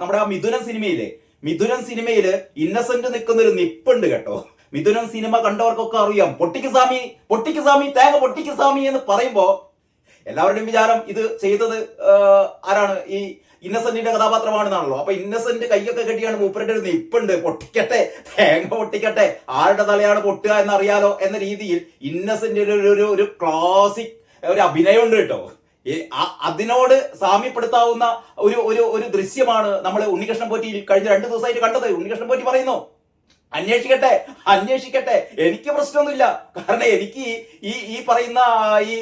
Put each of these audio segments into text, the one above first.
നമ്മുടെ ആ മിഥുനം സിനിമയിലെ മിഥുനം സിനിമയിൽ ഇന്നസെന്റ് നിൽക്കുന്ന ഒരു നിപ്പുണ്ട് കേട്ടോ. മിഥുനം സിനിമ കണ്ടവർക്കൊക്കെ അറിയാം. പൊട്ടിക്ക് സ്വാമി പൊട്ടിക്ക് സ്വാമി തേങ്ങ പൊട്ടിക്ക് സ്വാമി എന്ന് പറയുമ്പോ എല്ലാവരുടെയും വിചാരം ഇത് ചെയ്തത് ആരാണ്? ഈ ഇന്നസെന്റിന്റെ കഥാപാത്രമാണെന്നാണല്ലോ. അപ്പൊ ഇന്നസെന്റ് കൈയൊക്കെ കെട്ടിയാണ് മൂപ്പരുടെ ഒരു നിപ്പുണ്ട്. പൊട്ടിക്കട്ടെ തേങ്ങ പൊട്ടിക്കട്ടെ ആരുടെ തലയാണ് പൊട്ടുക എന്നറിയാലോ എന്ന രീതിയിൽ ഇന്നസെന്റിന്റെ ഒരു ഒരു- ക്ലാസിക് ഒരു അഭിനയമുണ്ട് കേട്ടോ. അതിനോട് സാമ്യപ്പെടുത്താവുന്ന ഒരു ഒരു ഒരു ദൃശ്യമാണ് നമ്മൾ ഉണ്ണികൃഷ്ണൻ പോറ്റി കഴിഞ്ഞ രണ്ട് ദിവസമായിട്ട് കണ്ടത്. ഉണ്ണികൃഷ്ണൻ പോറ്റി പറയുന്നു അന്വേഷിക്കട്ടെ അന്വേഷിക്കട്ടെ. എനിക്ക് പ്രശ്നമൊന്നുമില്ല. കാരണം എനിക്ക് ഈ ഈ പറയുന്ന ഈ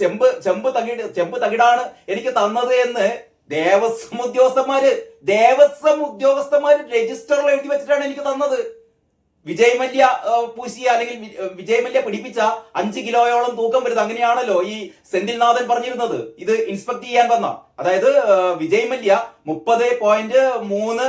ചെമ്പ് ചെമ്പ് തകിട് ചെമ്പ് തകിടാണ് എനിക്ക് തന്നത് എന്ന് ദേവസ്വം ഉദ്യോഗസ്ഥന്മാര് ദേവസ്വം ഉദ്യോഗസ്ഥന്മാര് രജിസ്റ്ററിൽ എഴുതി വെച്ചിട്ടാണ് എനിക്ക് തന്നത്. വിജയ് മല്യ പൂശിയ അല്ലെങ്കിൽ വിജയ് മല്യ പിടിപ്പിച്ച അഞ്ച് കിലോയോളം തൂക്കം വരുന്നത് അങ്ങനെയാണല്ലോ ഈ സെന്തിൽനാഥൻ പറഞ്ഞിരുന്നത്. ഇത് ഇൻസ്പെക്ട് ചെയ്യാൻ വന്ന. അതായത് വിജയ് മല്യ മുപ്പത് പോയിന്റ് മൂന്ന്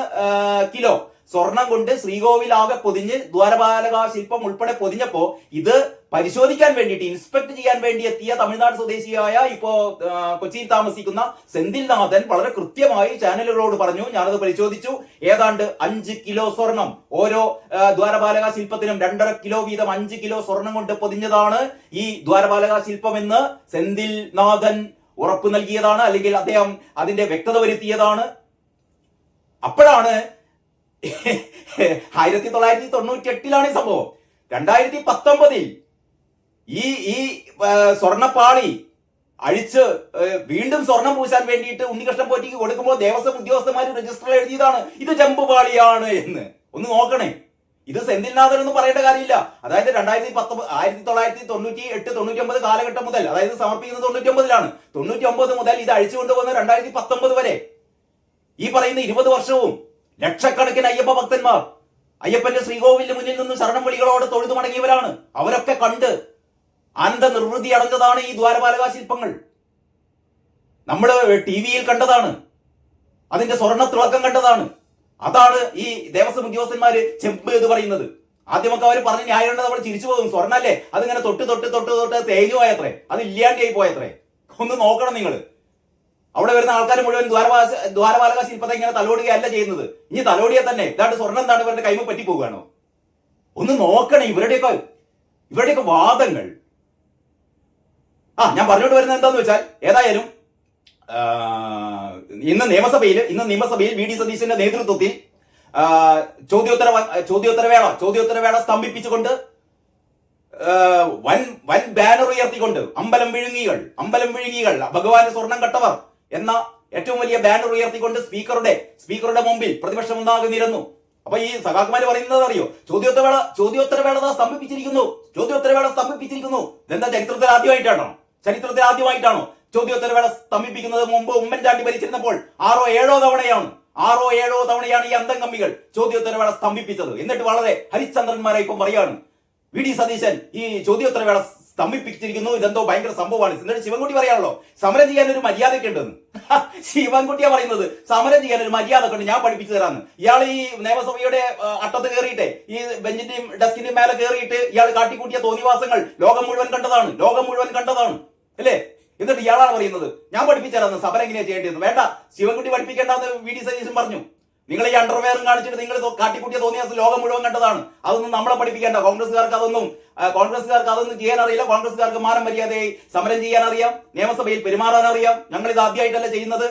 കിലോ സ്വർണം കൊണ്ട് ശ്രീകോവിലാകെ പൊതിഞ്ഞ് ദ്വാരപാലക ശില്പം ഉൾപ്പെടെ പൊതിഞ്ഞപ്പോ ഇത് പരിശോധിക്കാൻ വേണ്ടിയിട്ട് ഇൻസ്പെക്ട് ചെയ്യാൻ വേണ്ടി എത്തിയ തമിഴ്നാട് സ്വദേശിയായ ഇപ്പോ കൊച്ചിയിൽ താമസിക്കുന്ന സെന്തിൽനാഥൻ വളരെ കൃത്യമായി ചാനലുകളോട് പറഞ്ഞു. ഞാനത് പരിശോധിച്ചു. ഏതാണ്ട് അഞ്ച് കിലോ സ്വർണം. ഓരോ ദ്വാരപാലക ശില്പത്തിനും രണ്ടര കിലോ വീതം അഞ്ച് കിലോ സ്വർണം കൊണ്ട് പൊതിഞ്ഞതാണ് ഈ ദ്വാരപാലക ശില്പം എന്ന് സെന്തിൽനാഥൻ ഉറപ്പ് നൽകിയതാണ് അല്ലെങ്കിൽ അദ്ദേഹം അതിന്റെ വ്യക്തത വരുത്തിയതാണ്. അപ്പോഴാണ് ആയിരത്തി തൊള്ളായിരത്തി തൊണ്ണൂറ്റി എട്ടിലാണ് ഈ സംഭവം. രണ്ടായിരത്തി പത്തൊമ്പതിൽ ഈ ഈ സ്വർണപ്പാളി അഴിച്ച് വീണ്ടും സ്വർണം പൂശാൻ വേണ്ടിയിട്ട് ഉണ്ണികൃഷ്ണൻ പോറ്റിക്ക് കൊടുക്കുമ്പോൾ ദേവസ്വം ഉദ്യോഗസ്ഥന്മാർ രജിസ്റ്ററിൽ എഴുതിയതാണ് ഇത് ചെമ്പുപാളിയാണ് എന്ന്. ഒന്ന് നോക്കണേ. ഇത് സെന്തിൽനാഥൻ എന്ന് പറയേണ്ട കാര്യമില്ല. അതായത് രണ്ടായിരത്തി പത്തൊമ്പത് ആയിരത്തി തൊള്ളായിരത്തി തൊണ്ണൂറ്റി എട്ട് തൊണ്ണൂറ്റി ഒമ്പത് കാലഘട്ടം മുതൽ അതായത് സമർപ്പിക്കുന്നത് തൊണ്ണൂറ്റി ഒമ്പതിലാണ് തൊണ്ണൂറ്റി ഒമ്പത് മുതൽ ഇത് അഴിച്ചു കൊണ്ടുവന്ന് രണ്ടായിരത്തി പത്തൊമ്പത് വരെ. ഈ പറയുന്ന ഇരുപത് വർഷവും ലക്ഷക്കണക്കിന് അയ്യപ്പ ഭക്തന്മാർ അയ്യപ്പന്റെ ശ്രീകോവിലിന് മുന്നിൽ നിന്ന് ശരണം വിളികളോട് തൊഴുതു മടങ്ങിയവരാണ് അവരൊക്കെ കണ്ട് ആനന്ദ നിർവൃതി അടഞ്ഞതാണ് ഈ ദ്വാരപാലക ശില്പങ്ങൾ. നമ്മൾ ടി വിയിൽ കണ്ടതാണ്. അതിന്റെ സ്വർണ തിളക്കം കണ്ടതാണ്. അതാണ് ഈ ദേവസ്വം ഉദ്യോഗസ്ഥന്മാര് ചെമ്പ് എന്ന് പറയുന്നത്. ആദ്യമൊക്കെ അവർ പറഞ്ഞ് ന്യായം നമ്മൾ ചിരിച്ചു പോകും. സ്വർണല്ലേ? അതിങ്ങനെ തൊട്ട് തൊട്ട് തൊട്ട് തൊട്ട് തേഞ്ഞു പോയത്രേ. അത് ഇല്ലാണ്ടായി പോയത്രേ. ഒന്ന് നോക്കണം നിങ്ങൾ അവിടെ വരുന്ന ആൾക്കാർ മുഴുവൻ ദ്വാരപാല ദ്വാരപാലക ശില്പത്തെ ഇങ്ങനെ തലോടുകയല്ല ചെയ്യുന്നത്. ഇനി തലോടിയെ തന്നെ. ഇതാണ്ട് സ്വർണം എന്താണ് ഇവരുടെ കൈമ പറ്റി പോവുകയാണോ ഒന്ന് നോക്കണം ഇവരുടെയൊക്കെ ഇവരുടെയൊക്കെ വാദങ്ങൾ. ആ ഞാൻ പറഞ്ഞോട്ട് വരുന്നത് എന്താന്ന് വെച്ചാൽ ഏതായാലും ഇന്ന് നിയമസഭയിൽ ഇന്ന് നിയമസഭയിൽ വി ഡി സതീശന്റെ നേതൃത്വത്തിൽ ചോദ്യോത്തര ചോദ്യോത്തരവേള ചോദ്യോത്തരവേള സ്തംഭിപ്പിച്ചുകൊണ്ട് വൻ വൻ ബാനർ ഉയർത്തിക്കൊണ്ട് അമ്പലം വിഴുങ്ങികൾ അമ്പലം വിഴുങ്ങികൾ ഭഗവാന്റെ സ്വർണം കട്ടവർ എന്ന ഏറ്റവും വലിയ ബാനർ ഉയർത്തിക്കൊണ്ട് സ്പീക്കറുടെ സ്പീക്കറുടെ മുമ്പിൽ പ്രതിപക്ഷം ഒന്നാകെ നിരന്നു അപ്പൊ ഈ സഖാക്കുമാര് പറയുന്നത് അറിയോ? ചോദ്യോത്തരവേള ചോദ്യോത്തരവേള സ്തംഭിപ്പിച്ചിരിക്കുന്നു. ചോദ്യോത്തരവേള സ്തംഭിപ്പിച്ചിരിക്കുന്നു. ഇതെന്താ ചരിത്രത്തിൽ ആദ്യമായിട്ടാണോ? ചരിത്രത്തിൽ ആദ്യമായിട്ടാണോ ചോദ്യോത്തരവേള സ്തംഭിപ്പിക്കുന്നത്? മുമ്പ് ഉമ്മൻചാണ്ടി ഭരിച്ചിരുന്നപ്പോൾ ആറോ ഏഴോ തവണയാണ് ആറോ ഏഴോ തവണയാണ് ഈ അന്തം അന്തംകമ്മികൾ ചോദ്യോത്തരവേള സ്തംഭിപ്പിച്ചത്. എന്നിട്ട് വളരെ ഹരിചന്ദ്രന്മാരെ ഇപ്പം പറയാണ്. വി. ഡി. സതീശൻ ഈ ചോദ്യോത്തരവേള സ്തംഭിപ്പിച്ചിരിക്കുന്നു. ഇതെന്തോ ഭയങ്കര സംഭവമാണ്. എന്നിട്ട് ശിവൻകുട്ടി പറയാണല്ലോ സമരം ചെയ്യാൻ ഒരു മര്യാദയ്ക്ക് ഉണ്ടെന്ന് ശിവൻകുട്ടിയാ പറയുന്നത് സമരം ചെയ്യാൻ ഒരു മര്യാദ ഉണ്ട് ഞാൻ പഠിപ്പിച്ചു തരാന്ന്. ഇയാൾ ഈ നിയമസഭയുടെ അട്ടത്ത് കയറിയിട്ട് ഈ ബെഞ്ചിന്റെയും ഡെസ്കിന്റെയും മേലെ കയറിയിട്ട് ഇയാൾ കാട്ടിക്കൂട്ടിയ തോന്നിവാസങ്ങൾ ലോകം മുഴുവൻ കണ്ടതാണ് ലോകം മുഴുവൻ കണ്ടതാണ്. അല്ലേ? എന്നിട്ട് ഇയാളാണ് പറയുന്നത്. ഞാൻ പഠിപ്പിച്ചാലും സമരം എങ്ങനെയാ ചെയ്യേണ്ടത് വേണ്ട. ശിവൻകുട്ടി പഠിപ്പിക്കേണ്ടെന്ന് വി ഡി സതീശൻ പറഞ്ഞു. നിങ്ങൾ ഈ അണ്ടർവെയറും കാണിച്ചിട്ട് നിങ്ങൾ കാട്ടിക്കൂട്ടിയ തോന്നിയാൽ ലോകം മുഴുവൻ കണ്ടതാണ്. അതൊന്നും നമ്മളെ പഠിപ്പിക്കേണ്ട. കോൺഗ്രസ്സുകാർക്ക് അതൊന്നും കോൺഗ്രസ്സുകാർക്ക് അതൊന്നും ചെയ്യാൻ അറിയില്ല കോൺഗ്രസ്സുകാർക്ക് മാനം മര്യാദയായി സമരം ചെയ്യാൻ അറിയാം നിയമസഭയിൽ പെരുമാറാൻ അറിയാം ഞങ്ങൾ ഇത് ആദ്യമായിട്ടല്ല ചെയ്യുന്നത്.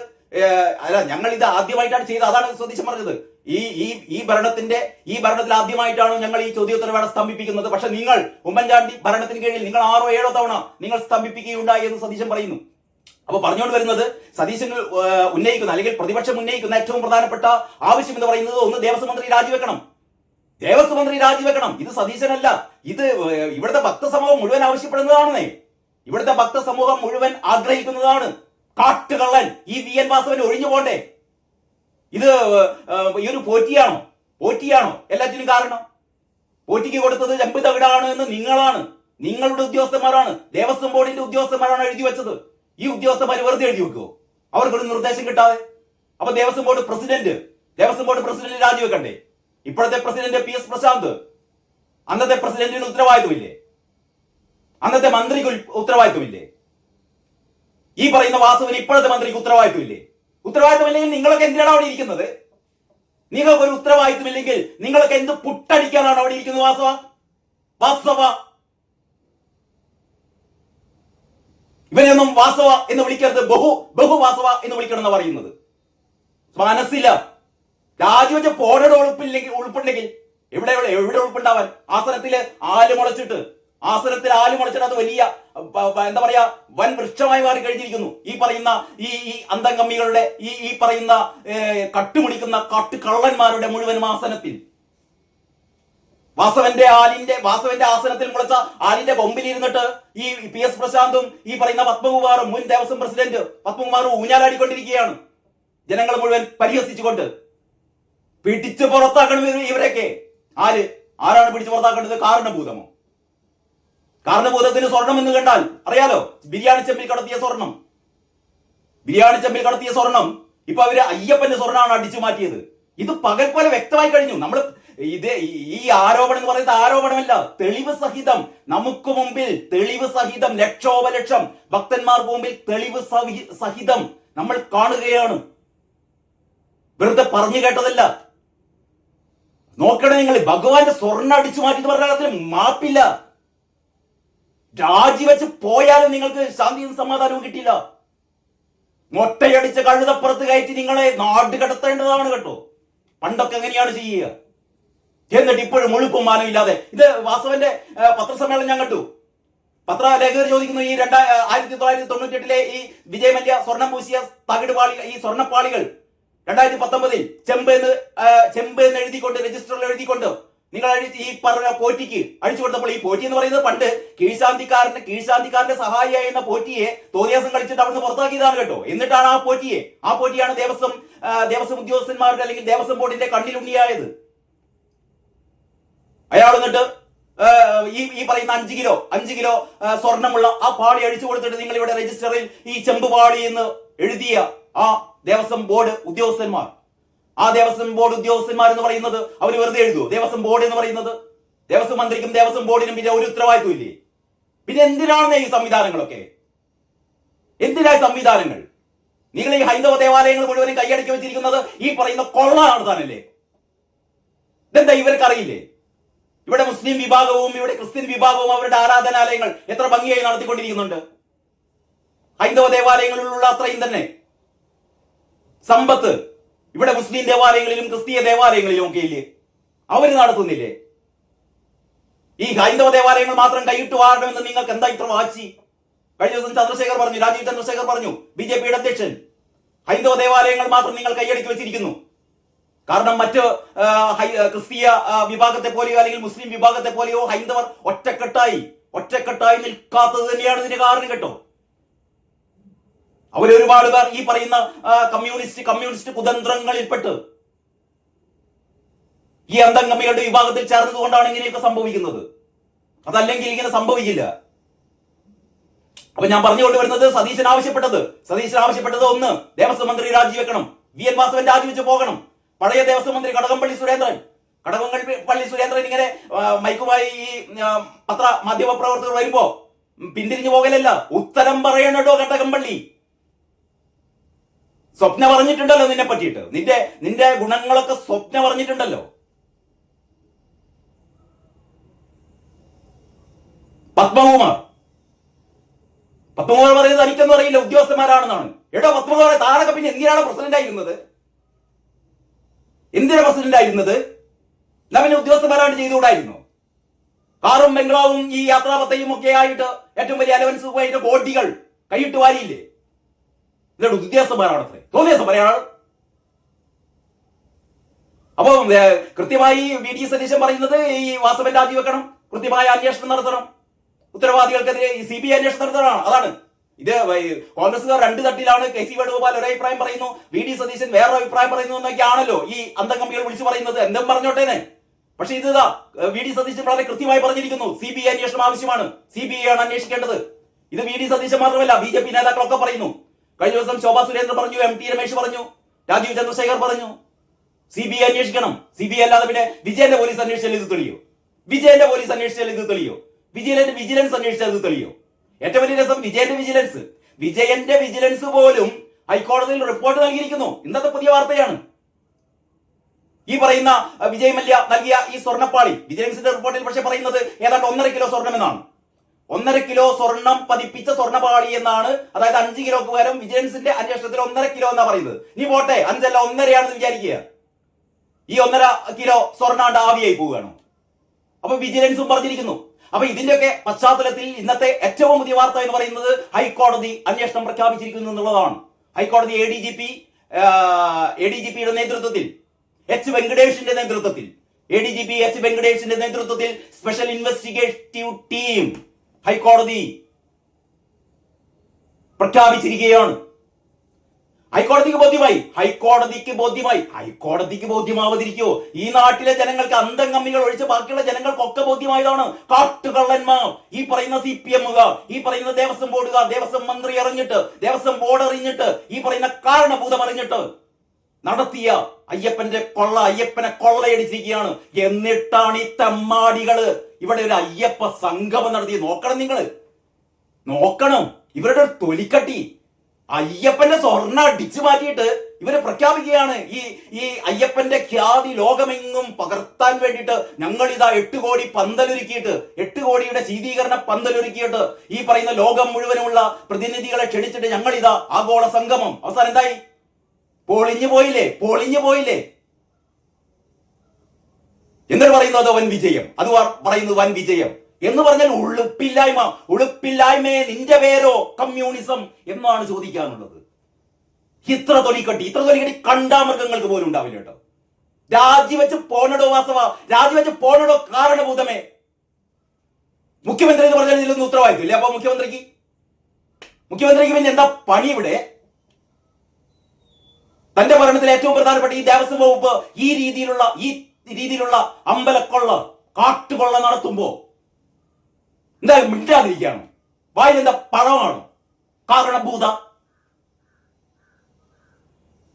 അല്ല ഞങ്ങൾ ഇത് ആദ്യമായിട്ടാണ് ചെയ്തത്. അതാണ് സതീശൻ പറഞ്ഞത്. ഈ ഈ ഈ ഭരണത്തിന്റെ ഈ ഭരണത്തിൽ ആദ്യമായിട്ടാണ് ഞങ്ങൾ ഈ ചോദ്യോത്തരവേള സ്തംഭിപ്പിക്കുന്നത്. പക്ഷെ നിങ്ങൾ ഉമ്മൻചാണ്ടി ഭരണത്തിന് കീഴിൽ നിങ്ങൾ ആറോ ഏഴോ തവണ നിങ്ങൾ സ്തംഭിപ്പിക്കുകയുണ്ടായി എന്ന് സതീശൻ പറയുന്നു. അപ്പൊ പറഞ്ഞുകൊണ്ട് വരുന്നത് സതീശൻ ഉന്നയിക്കുന്ന അല്ലെങ്കിൽ പ്രതിപക്ഷം ഉന്നയിക്കുന്ന ഏറ്റവും പ്രധാനപ്പെട്ട ആവശ്യം എന്ന് പറയുന്നത് ഒന്ന് ദേവസ്വം മന്ത്രി രാജിവെക്കണം. ദേവസ്വം മന്ത്രി രാജിവെക്കണം. ഇത് സതീശനല്ല. ഇത് ഇവിടുത്തെ ഭക്തസമൂഹം മുഴുവൻ ആവശ്യപ്പെടുന്നതാണെന്നേ. ഇവിടുത്തെ ഭക്തസമൂഹം മുഴുവൻ ആഗ്രഹിക്കുന്നതാണ്. കാട്ടുകള്ളൻ ഈ വി എൻ വാസവൻ ഒഴിഞ്ഞു പോണ്ടേ ഇത് ഈ ഒരു പോറ്റിയാണോ? പോറ്റിയാണോ? എല്ലാറ്റിനും കാരണം. പോറ്റിക്ക് കൊടുത്തത് ചെമ്പ് തകിടാണ് എന്ന് നിങ്ങളാണ്. നിങ്ങളുടെ ഉദ്യോഗസ്ഥന്മാരാണ്. ദേവസ്വം ബോർഡിന്റെ ഉദ്യോഗസ്ഥന്മാരാണ് എഴുതി വെച്ചത്. ഈ ഉദ്യോഗസ്ഥന്മാർ വെറുതെ എഴുതി വെക്കുമോ അവർക്കൊരു നിർദ്ദേശം കിട്ടാതെ. അപ്പൊ Devaswom board president Devaswom board president രാജിവെക്കണ്ടേ? ഇപ്പോഴത്തെ പ്രസിഡന്റ് പി എസ് പ്രശാന്ത് അന്നത്തെ പ്രസിഡന്റിന് ഉത്തരവാദിത്വമില്ലേ? അന്നത്തെ മന്ത്രിക്ക് ഉത്തരവാദിത്വമില്ലേ? ഈ പറയുന്ന വാസുവിന് ഇപ്പോഴത്തെ മന്ത്രിക്ക് ഉത്തരവാദിത്വമില്ലേ? ഉത്തരവാദിത്തമില്ലെങ്കിൽ നിങ്ങളൊക്കെ എന്തിനാണ് അവിടെ ഇരിക്കുന്നത്? നിങ്ങൾക്ക് ഒരു ഉത്തരവാദിത്തമില്ലെങ്കിൽ നിങ്ങളൊക്കെ എന്ത് പുട്ടടിക്കാനാണ് അവിടെ ഇരിക്കുന്നത് വാസവ? വാസവ. ഇവനെയൊന്നും വാസവ എന്ന് വിളിക്കരുത്. ബഹു ബഹു വാസവ എന്ന് വിളിക്കണം എന്ന് പറയുന്നത് മനസ്സില്ല. രാജിവെച്ച പോടയുടെ ഉൾപ്പില്ലെങ്കിൽ ഉൾപ്പുണ്ടെങ്കിൽ എവിടെ എവിടെ ഉളുപ്പുണ്ടാവാൻ? ആസനത്തിൽ ആൽ മുളച്ചിട്ട് ആസനത്തിൽ ആൽ മുളച്ചിട്ട് വലിയ എന്താ പറയാ വൻ വൃക്ഷമായി മാറി കഴിഞ്ഞിരിക്കുന്നു. ഈ പറയുന്ന ഈ ഈ അന്തംകമ്മികളുടെ ഈ ഈ പറയുന്ന കട്ടുമുടിക്കുന്ന കട്ട് കള്ളന്മാരുടെ മുഴുവൻ ആസനത്തിൽ. വാസവന്റെ ആലിന്റെ വാസവന്റെ ആസനത്തിൽ മുളച്ച ആലിന്റെ ബൊമ്പിലിരുന്നിട്ട് ഈ പി എസ് പ്രശാന്തും ഈ പറയുന്ന പത്മകുമാറും മുൻ ദേവസ്വം പ്രസിഡന്റ് പത്മകുമാറും ഊഞ്ഞാലാടിക്കൊണ്ടിരിക്കുകയാണ്. ജനങ്ങൾ മുഴുവൻ പരിഹസിച്ചുകൊണ്ട്. പിടിച്ചു പുറത്താക്കണം ഇവ- ഇവരെയൊക്കെ. ആര്? ആരാണ് പിടിച്ചു പുറത്താക്കേണ്ടത്? കാരണഭൂതമോ കാരണഭൂതത്തിന് സ്വർണം എന്ന് കണ്ടാൽ അറിയാലോ? ബിരിയാണി ചെമ്പിൽ കടത്തിയ സ്വർണം. ബിരിയാണി ചെമ്പിൽ കടത്തിയ സ്വർണം. ഇപ്പൊ അവർ അയ്യപ്പന്റെ സ്വർണമാണ് അടിച്ചു മാറ്റിയത്. ഇത് പകൽ പോലെ വ്യക്തമായി കഴിഞ്ഞു. നമ്മൾ ഇത് ഈ ആരോപണം എന്ന് പറയുന്നത് ആരോപണമല്ല. തെളിവ് സഹിതം. നമുക്ക് മുമ്പിൽ തെളിവ് സഹിതം. ലക്ഷോപലക്ഷം. ഭക്തന്മാർക്ക് മുമ്പിൽ തെളിവ് സഹി- സഹിതം നമ്മൾ കാണുകയാണ്. വെറുതെ പറഞ്ഞു കേട്ടതല്ല. നോക്കണേ നിങ്ങൾ ഭഗവാന്റെ സ്വർണ അടിച്ചു മാറ്റി പറഞ്ഞാൽ അതിന് മാപ്പില്ല. രാജിവെച്ച് പോയാലും നിങ്ങൾക്ക് ശാന്തിയും സമാധാനവും കിട്ടില്ല മൊട്ടയടിച്ച കഴുതപ്പുറത്ത് കയറ്റി നിങ്ങളെ നാട് കടത്തേണ്ടതാണ് കേട്ടോ. പണ്ടൊക്കെ എങ്ങനെയാണ് ചെയ്യുക? എന്നിട്ട് ഇപ്പോഴും മുഴുപ്പും മാനം ഇല്ലാതെ. ഇത് വാസവന്റെ പത്രസമ്മേളനം ഞാൻ കണ്ടു. പത്ര ലേഖകർ ചോദിക്കുന്നു ഈ രണ്ടാ ആയിരത്തി തൊള്ളായിരത്തി തൊണ്ണൂറ്റി എട്ടിലെ ഈ വിജയ് മല്യ സ്വർണം പൂശിയ തകിട് ഈ സ്വർണപ്പാളികൾ രണ്ടായിരത്തി പത്തൊമ്പതിൽ ചെമ്പ് എന്ന് ചെമ്പ് എന്ന് എഴുതിക്കൊണ്ട് രജിസ്റ്ററിൽ എഴുതിക്കൊണ്ട് നിങ്ങൾ ഈ പറഞ്ഞ പോറ്റിക്ക് അഴിച്ചു കൊടുത്തപ്പോൾ ഈ പോറ്റി എന്ന് പറയുന്നത് പണ്ട് കീഴ്ശാന്തിക്കാരന്റെ കീഴ്ശാന്തിക്കാരന്റെ സഹായിയായിരുന്ന പോറ്റിയെ തോന്നിയാസം കളിച്ചിട്ട് അവിടുന്ന് പുറത്താക്കിയതാണ് കേട്ടോ. എന്നിട്ടാണ് ആ പോറ്റിയെ ആ പോറ്റിയാണ് ദേവസ്വം ദേവസ്വം ഉദ്യോഗസ്ഥന്മാരുടെ അല്ലെങ്കിൽ ദേവസ്വം ബോർഡിന്റെ കണ്ണിലുണ്ണിയായത്. അയാൾ എന്നിട്ട് ഈ ഈ പറയുന്ന അഞ്ച് കിലോ അഞ്ച് കിലോ സ്വർണമുള്ള ആ പാളി അഴിച്ചു കൊടുത്തിട്ട് നിങ്ങൾ ഇവിടെ രജിസ്റ്ററിൽ ഈ ചെമ്പ് പാളി എന്ന് എഴുതിയ ആ ദേവസ്വം ബോർഡ് ഉദ്യോഗസ്ഥന്മാർ. ആ ദേവസ്വം ബോർഡ് ഉദ്യോഗസ്ഥന്മാർ എന്ന് പറയുന്നത് അവർ വെറുതെ എഴുതുമോ ദേവസ്വം ബോർഡ് എന്ന് പറയുന്നത് ദേവസ്വം മന്ത്രിക്കും ദേവസ്വം ബോർഡിനും പിന്നെ ഒരു ഉത്തരവാദിത്വം ഇല്ലേ? പിന്നെ എന്തിനാണ് ഈ സംവിധാനങ്ങളൊക്കെ? എന്തിനാ സംവിധാനങ്ങൾ? നിങ്ങൾ ഈ ഹൈന്ദവ ദേവാലയങ്ങൾ മുഴുവനും കൈയടക്കി വെച്ചിരിക്കുന്നത് ഈ പറയുന്ന കൊള്ള നടത്താനല്ലേ ഇതെന്താ ഇവർക്ക് അറിയില്ലേ ഇവിടെ മുസ്ലിം വിഭാഗവും ഇവിടെ ക്രിസ്ത്യൻ വിഭാഗവും അവരുടെ ആരാധനാലയങ്ങൾ എത്ര ഭംഗിയായി നടത്തിക്കൊണ്ടിരിക്കുന്നുണ്ട്. ഹൈന്ദവ ദേവാലയങ്ങളിലുള്ള അത്രയും തന്നെ സമ്പത്ത് ഇവിടെ മുസ്ലിം ദേവാലയങ്ങളിലും ക്രിസ്തീയ ദേവാലയങ്ങളിലും ഒക്കെ ഇല്ലേ? അവർ നടത്തുന്നില്ലേ? ഈ ഹൈന്ദവ ദേവാലയങ്ങൾ മാത്രം കൈയിട്ട് വാഴണമെന്ന് നിങ്ങൾക്ക് എന്താ ഇത്ര വാശി? കഴിഞ്ഞ ദിവസം ചന്ദ്രശേഖർ പറഞ്ഞു രാജീവ് ചന്ദ്രശേഖർ പറഞ്ഞു ബി ജെ പിയുടെ അധ്യക്ഷൻ. ഹൈന്ദവ ദേവാലയങ്ങൾ മാത്രം നിങ്ങൾ കൈയടക്കി വെച്ചിരിക്കുന്നു. കാരണം മറ്റ് ക്രിസ്തീയ വിഭാഗത്തെ പോലെയോ അല്ലെങ്കിൽ മുസ്ലിം വിഭാഗത്തെ പോലെയോ ഹൈന്ദവർ ഒറ്റക്കെട്ടായി ഒറ്റക്കെട്ടായി നിൽക്കാത്തത് തന്നെയാണ് ഇതിന്റെ കാരണം കേട്ടോ. അവരൊരുപാട് പേർ ഈ പറയുന്ന കമ്മ്യൂണിസ്റ്റ് കമ്മ്യൂണിസ്റ്റ് കുതന്ത്രങ്ങളിൽപ്പെട്ട് ഈ അന്തംഗമികളുടെ വിഭാഗത്തിൽ ചേർന്നതുകൊണ്ടാണ് ഇങ്ങനെയൊക്കെ സംഭവിക്കുന്നത്. അതല്ലെങ്കിൽ ഇങ്ങനെ സംഭവിക്കില്ല. അപ്പൊ ഞാൻ പറഞ്ഞുകൊണ്ട് വരുന്നത് സതീശൻ ആവശ്യപ്പെട്ടത്. സതീശൻ ആവശ്യപ്പെട്ടത് ഒന്ന് ദേവസ്വം മന്ത്രി രാജിവെക്കണം. വി എൻ വാസവൻ രാജിവെച്ച് പോകണം. പഴയ ദേവസ്വം മന്ത്രി കടകംപള്ളി സുരേന്ദ്രൻ. കടകംപള്ളി സുരേന്ദ്രൻ ഇങ്ങനെ മൈക്കുമായി ഈ പത്ര മാധ്യമ പ്രവർത്തകർ വരുമ്പോ പിന്തിരിഞ്ഞു പോകലല്ല. ഉത്തരം പറയണോ കടകംപള്ളി? സ്വപ്ന പറഞ്ഞിട്ടുണ്ടല്ലോ നിന്നെ പറ്റിയിട്ട്. നിന്റെ നിന്റെ ഗുണങ്ങളൊക്കെ സ്വപ്ന പറഞ്ഞിട്ടുണ്ടല്ലോ. പത്മകുമാർ. പത്മകുമാർ പറയുന്നത് എനിക്കൊന്നും അറിയില്ല ഉദ്യോഗസ്ഥന്മാരാണെന്നാണ്. എടോ പത്മകുമാർ താഴെ പിന്നെ എന്തിനാണ് പ്രസിഡന്റ് ആയിരുന്നത്? എന്തിനാണ് പ്രസിഡന്റ് ആയിരുന്നത്? എന്നാ പിന്നെ ഉദ്യോഗസ്ഥന്മാരാണ് ചെയ്തുകൂടായിരുന്നു? കാറും ബംഗ്ലാവും ഈ യാത്രാപത്തയും ഒക്കെ ആയിട്ട് ഏറ്റവും വലിയ അലവൻസ് പോയിട്ട് കോടികൾ കൈയിട്ട് വാരിയില്ലേ? എന്നിട്ട് ഉദ്യോഗസ്ഥന്മാരാണ് അത്രേ തോന്നിയ പറയാണ് അപ്പോ കൃത്യമായി വി ഡി സതീശൻ പറയുന്നത് ഈ വാസവൻ രാജിവെക്കണം കൃത്യമായ അന്വേഷണം നടത്തണം. ഉത്തരവാദികൾക്കെതിരെ സി ബി ഐ അന്വേഷണം നടത്തണം. അതാണ്. ഇത് കോൺഗ്രസ്സുകാർ രണ്ട് തട്ടിലാണ് കെ സി വേണുഗോപാൽ ഒരു അഭിപ്രായം പറയുന്നു. വി ഡി സതീശൻ വേറെ അഭിപ്രായം പറയുന്നു എന്നൊക്കെയാണല്ലോ ഈ അന്തംകമ്പികൾ വിളിച്ചു പറയുന്നത്. എന്തും പറഞ്ഞോട്ടേനെ പക്ഷെ ഇത് ഇതാ വി ഡി സതീശൻ വളരെ കൃത്യമായി പറഞ്ഞിരിക്കുന്നു. സി ബി ഐ അന്വേഷണം ആവശ്യമാണ്. സി ബി ഐ ആണ് അന്വേഷിക്കേണ്ടത്. ഇത് വി ഡി സതീശൻ മാത്രമല്ല ബി ജെ പി നേതാക്കളൊക്കെ പറയുന്നു. കഴിഞ്ഞ ദിവസം ശോഭാ സുരേന്ദ്രൻ പറഞ്ഞു എം ടി രമേശ് പറഞ്ഞു രാജീവ് ചന്ദ്രശേഖർ പറഞ്ഞു. സി ബി ഐ അന്വേഷിക്കണം. സി ബി ഐ അല്ലാതെ പിന്നെ വിജയന്റെ പോലീസ് അന്വേഷിച്ചാൽ ഇത് തെളിയോ? വിജയന്റെ പോലീസ് അന്വേഷിച്ചാൽ ഇത് തെളിയോ? വിജയന്റെ വിജിലൻസ് അന്വേഷിച്ചാൽ ഇത് തെളിയോ? ഏറ്റവും വലിയ രസം വിജയന്റെ വിജിലൻസ്. വിജയന്റെ വിജിലൻസ് പോലും ഹൈക്കോടതിയിൽ റിപ്പോർട്ട് നൽകിയിരിക്കുന്നു. ഇന്നത്തെ പുതിയ വാർത്തയാണ്. ഈ പറയുന്ന വിജയ് മല്യ നൽകിയ ഈ സ്വർണപ്പാളി വിജിലൻസിന്റെ റിപ്പോർട്ടിൽ പക്ഷേ പറയുന്നത് ഏതാണ്ട് ഒന്നര കിലോ സ്വർണം എന്നാണ് ഒന്നര കിലോ സ്വർണം പതിപ്പിച്ച സ്വർണപാളി എന്നാണ്. അതായത് അഞ്ച് കിലോക്ക് പകരം വിജിലൻസിന്റെ അന്വേഷണത്തിൽ ഒന്നര കിലോ എന്നാ പറയുന്നത്. നീ പോട്ടെ അഞ്ചല്ല ഒന്നരയാണെന്ന് വിചാരിക്കുക. ഈ ഒന്നര കിലോ സ്വർണാണ്ട് ആവിയായി പോവുകയാണ്. അപ്പൊ വിജിലൻസും പറഞ്ഞിരിക്കുന്നു. അപ്പൊ ഇതിന്റെയൊക്കെ പശ്ചാത്തലത്തിൽ ഇന്നത്തെ ഏറ്റവും പുതിയ വാർത്ത എന്ന് പറയുന്നത് ഹൈക്കോടതി അന്വേഷണം പ്രഖ്യാപിച്ചിരിക്കുന്നു എന്നുള്ളതാണ്. ഹൈക്കോടതി A D G P A D G പിയുടെ നേതൃത്വത്തിൽ എച്ച് വെങ്കടേഷിന്റെ നേതൃത്വത്തിൽ A D G P H വെങ്കടേഷിന്റെ നേതൃത്വത്തിൽ സ്പെഷ്യൽ ഇൻവെസ്റ്റിഗേറ്റീവ് ടീം ഹൈക്കോടതി പ്രഖ്യാപിച്ചിരിക്കുകയാണ്. ഹൈക്കോടതിക്ക് ബോധ്യമായി ഹൈക്കോടതിക്ക് ബോധ്യമായി ഹൈക്കോടതിക്ക് ബോധ്യമാവതിരിക്കോ ഈ നാട്ടിലെ ജനങ്ങൾക്ക് അന്തം കമ്മികൾ ഒഴിച്ച് ബാക്കിയുള്ള ജനങ്ങൾക്കൊക്കെ ബോധ്യമായതാണ് കാട്ടുകള്ളന്മാർ. ഈ പറയുന്ന സി പി എമ്മുകാർ ഈ പറയുന്ന ദേവസ്വം ബോർഡുകാർ ദേവസ്വം മന്ത്രി അറിഞ്ഞിട്ട് ദേവസ്വം ബോർഡ് അറിഞ്ഞിട്ട് ഈ പറയുന്ന കാരണഭൂതം അറിഞ്ഞിട്ട് നടത്തിയ അയ്യപ്പന്റെ കൊള്ള അയ്യപ്പനെ കൊള്ളയടിച്ചിരിക്കുകയാണ്. എന്നിട്ടാണ് ഈ തെമ്മാടികൾ ഇവിടെ ഒരു അയ്യപ്പ സംഗമം നടത്തി. നോക്കണം നിങ്ങൾ നോക്കണം. ഇവരുടെ ഒരു തൊലിക്കട്ടി. അയ്യപ്പന്റെ സ്വർണ അടിച്ചു മാറ്റിയിട്ട് ഇവരെ പ്രഖ്യാപിക്കുകയാണ്. ഈ ഈ അയ്യപ്പന്റെ ഖ്യാതി ലോകമെങ്ങും പകർത്താൻ വേണ്ടിയിട്ട് ഞങ്ങൾ ഇതാ എട്ട് കോടി പന്തലൊരുക്കിയിട്ട് എട്ട് കോടിയുടെ ശീതീകരണ പന്തലൊരുക്കിയിട്ട് ഈ പറയുന്ന ലോകം മുഴുവനുമുള്ള പ്രതിനിധികളെ ക്ഷണിച്ചിട്ട് ഞങ്ങൾ ഇതാ ആഗോള സംഗമം. അവസാനം എന്തായി? പൊളിഞ്ഞു പോയില്ലേ? പൊളിഞ്ഞു പോയില്ലേ? എന്നിട്ട് പറയുന്നത് വൻ വിജയം. അത് പറയുന്നത് വൻ വിജയം. എന്ന് പറഞ്ഞാൽ ഉളുപ്പില്ലായ്മ ഉളുപ്പില്ലായ്മയെ നിന്റെ പേരോ കമ്മ്യൂണിസം എന്നാണ് ചോദിക്കാനുള്ളത്. ഇത്ര തൊലിക്കട്ടി ഇത്ര തൊലിക്കട്ടി കണ്ടാമൃഗങ്ങൾക്ക് പോലും ഉണ്ടാവില്ല കേട്ടോ. രാജിവെച്ച് പോണടോ വാസവ രാജിവെച്ച് പോണടോ കാരണഭൂതമേ. മുഖ്യമന്ത്രി എന്ന് പറഞ്ഞാൽ ഇതിലൊന്നും ഉത്തരവാദിത്വം ഇല്ലേ അപ്പൊ മുഖ്യമന്ത്രിക്ക്? മുഖ്യമന്ത്രിക്ക് പിന്നെ എന്താ പണി ഇവിടെ? തന്റെ ഭരണത്തിൽ ഏറ്റവും പ്രധാനപ്പെട്ട ഈ ദേവസ്വം വകുപ്പ് ഈ രീതിയിലുള്ള ഈ രീതിയിലുള്ള അമ്പലക്കൊള്ള കാട്ടുകൊള്ള നടത്തുമ്പോ എന്താ മിണ്ടാതിരിക്കുകയാണ് വായിൽ എന്താ പഴമാണ്. കാരണഭൂത.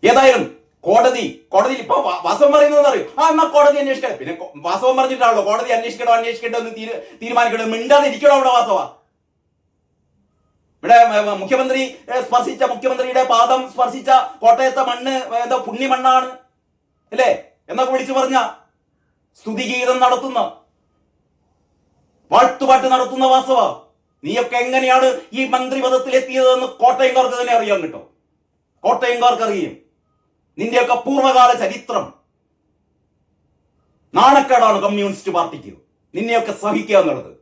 ഏതായാലും കോടതി കോടതി ഇപ്പൊ വാസവം പറയുന്നത് അറിയും? ആ എന്നാ കോടതി അന്വേഷിക്കണം പിന്നെ വാസവം പറഞ്ഞിട്ടാണല്ലോ കോടതി അന്വേഷിക്കണോ അന്വേഷിക്കണ്ടോ എന്ന് തീരു- തീരുമാനിക്കണോ മിണ്ടാതിരിക്കണോ അവിടെ വാസവ ഇവിടെ മുഖ്യമന്ത്രി സ്പർശിച്ച മുഖ്യമന്ത്രിയുടെ പാദം സ്പർശിച്ച കോട്ടയത്തെ മണ്ണ് ഏതോ പുണ്യമണ്ണാണ്? അല്ലേ? എന്നൊക്കെ വിളിച്ചു പറഞ്ഞ സ്തുതിഗീതം നടത്തുന്ന വാഴ്ത്തുപാട്ട് നടത്തുന്ന വാസവ നീയൊക്കെ എങ്ങനെയാണ് ഈ മന്ത്രിപദത്തിൽ എത്തിയതെന്ന് കോട്ടയംകാർക്ക് തന്നെ അറിയാൻ കേട്ടോ. കോട്ടയംകാർക്ക് അറിയും. നിന്റെയൊക്കെ പൂർവകാല ചരിത്രം. നാണക്കേടാണ് കമ്മ്യൂണിസ്റ്റ് പാർട്ടിക്ക്. നിന്നെയൊക്കെ സഹിക്കുക എന്നുള്ളത്.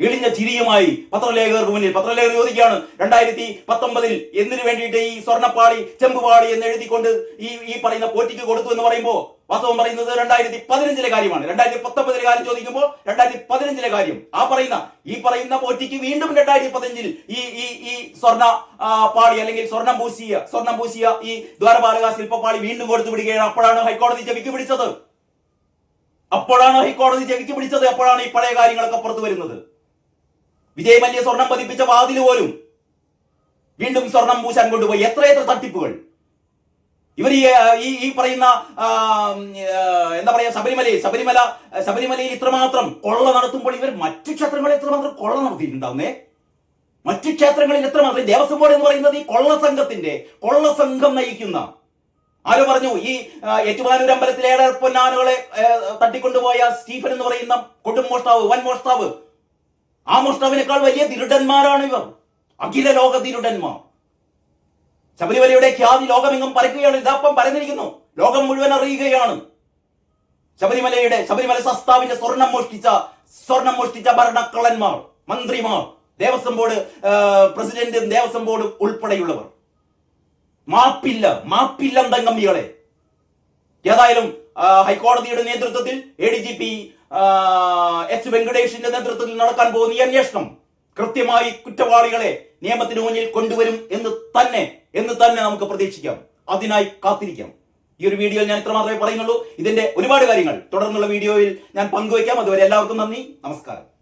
ഇളിഞ്ഞ ചിരിയുമായി പത്രലേഖകർക്ക് മുന്നിൽ. പത്രലേഖകർ ചോദിക്കുകയാണ് രണ്ടായിരത്തി പത്തൊമ്പതിൽ എന്തിനു വേണ്ടിയിട്ട് ഈ സ്വർണപ്പാളി ചെമ്പുപാളി എന്ന് എഴുതിക്കൊണ്ട് ഈ ഈ പറയുന്ന പോറ്റിക്ക് കൊടുത്തു എന്ന് പറയുമ്പോൾ വാസ്തവം പറയുന്നത് രണ്ടായിരത്തി പതിനഞ്ചിലെ കാര്യമാണ്. രണ്ടായിരത്തി പത്തൊമ്പതിലെ കാര്യം ചോദിക്കുമ്പോൾ രണ്ടായിരത്തി പതിനഞ്ചിലെ കാര്യം. ആ പറയുന്ന ഈ പറയുന്ന പോറ്റിക്ക് വീണ്ടും രണ്ടായിരത്തി പതിനഞ്ചിൽ ഈ ഈ ഈ സ്വർണ പാളി അല്ലെങ്കിൽ സ്വർണം പൂശിയ സ്വർണം പൂശിയ ഈ ദ്വാരപാലക ശില്പപ്പാളി വീണ്ടും കൊടുത്തു വിടുകയാണ്. അപ്പോഴാണ് ഹൈക്കോടതി ചെവിക്ക് പിടിച്ചത്. അപ്പോഴാണ് ഹൈക്കോടതി ചെവിക്ക് പിടിച്ചത്. അപ്പോഴാണ് ഈ പഴയ കാര്യങ്ങളൊക്കെ പുറത്തു വരുന്നത്. വിജയ് മല്യ സ്വർണം പതിപ്പിച്ച വാതിൽ പോലും വീണ്ടും സ്വർണം പൂശാൻ കൊണ്ടുപോയി. എത്രയെത്ര എത്ര തട്ടിപ്പുകൾ. ഇവർ ഈ ഈ പറയുന്ന എന്താ പറയാ ശബരിമലയിൽ ശബരിമല ശബരിമലയിൽ ഇത്രമാത്രം കൊള്ള നടത്തുമ്പോൾ ഇവർ മറ്റു ക്ഷേത്രങ്ങളിൽ എത്രമാത്രം കൊള്ള നടത്തിയിട്ടുണ്ടാവുന്നേ? മറ്റു ക്ഷേത്രങ്ങളിൽ എത്രമാത്രം? ദേവസ്വം ബോർഡ് എന്ന് പറയുന്നത് ഈ കൊള്ള സംഘത്തിന്റെ കൊള്ള സംഘം നയിക്കുന്ന. ആരോ പറഞ്ഞു ഈ ഏറ്റുമാനൂർ അമ്പലത്തിലെ പൊന്നാനുകളെ തട്ടിക്കൊണ്ടുപോയ സ്റ്റീഫൻ എന്ന് പറയുന്ന കൊടും മോഷ്ടാവ് വൻ മോഷ്ടാവ് ആ മോഷ്ടാവിനേക്കാൾ വലിയ ദിരുടന്മാരാണ് ഇവർ. അഖില ലോക ദിരുടന്മാർ ശബരിമലയുടെ ഖ്യാതി ലോകമെങ്ങും പരക്കുകയാണ്. ഇതപ്പം പരന്നിരിക്കുന്നു. ലോകം മുഴുവൻ അറിയുകയാണ്. ശബരിമലയുടെ ശബരിമല സസ്താവിന്റെ സ്വർണം മോഷ്ടിച്ച സ്വർണം മോഷ്ടിച്ച ഭരണക്കള്ളന്മാർ മന്ത്രിമാർ ദേവസ്വം ബോർഡ് പ്രസിഡന്റും ദേവസ്വം ബോർഡും ഉൾപ്പെടെയുള്ളവർ. മാപ്പില്ല മാപ്പില്ല തങ്കമ്മികളെ. ഏതായാലും ഹൈക്കോടതിയുടെ നേതൃത്വത്തിൽ A D G P H വെങ്കടേഷിന്റെ നേതൃത്വത്തിൽ നടക്കാൻ പോകുന്ന ഈ അന്വേഷണം കൃത്യമായി കുറ്റവാളികളെ നിയമത്തിന് മുന്നിൽ കൊണ്ടുവരും എന്ന് തന്നെ എന്ന് തന്നെ നമുക്ക് പ്രതീക്ഷിക്കാം. അതിനായി കാത്തിരിക്കാം. ഈ ഒരു വീഡിയോയിൽ ഞാൻ ഇത്ര മാത്രമേ പറയുന്നുള്ളൂ. ഇതിന്റെ ഒരുപാട് കാര്യങ്ങൾ. തുടർന്നുള്ള വീഡിയോയിൽ ഞാൻ പങ്കുവയ്ക്കാം. അതുവരെ എല്ലാവർക്കും നന്ദി. നമസ്കാരം.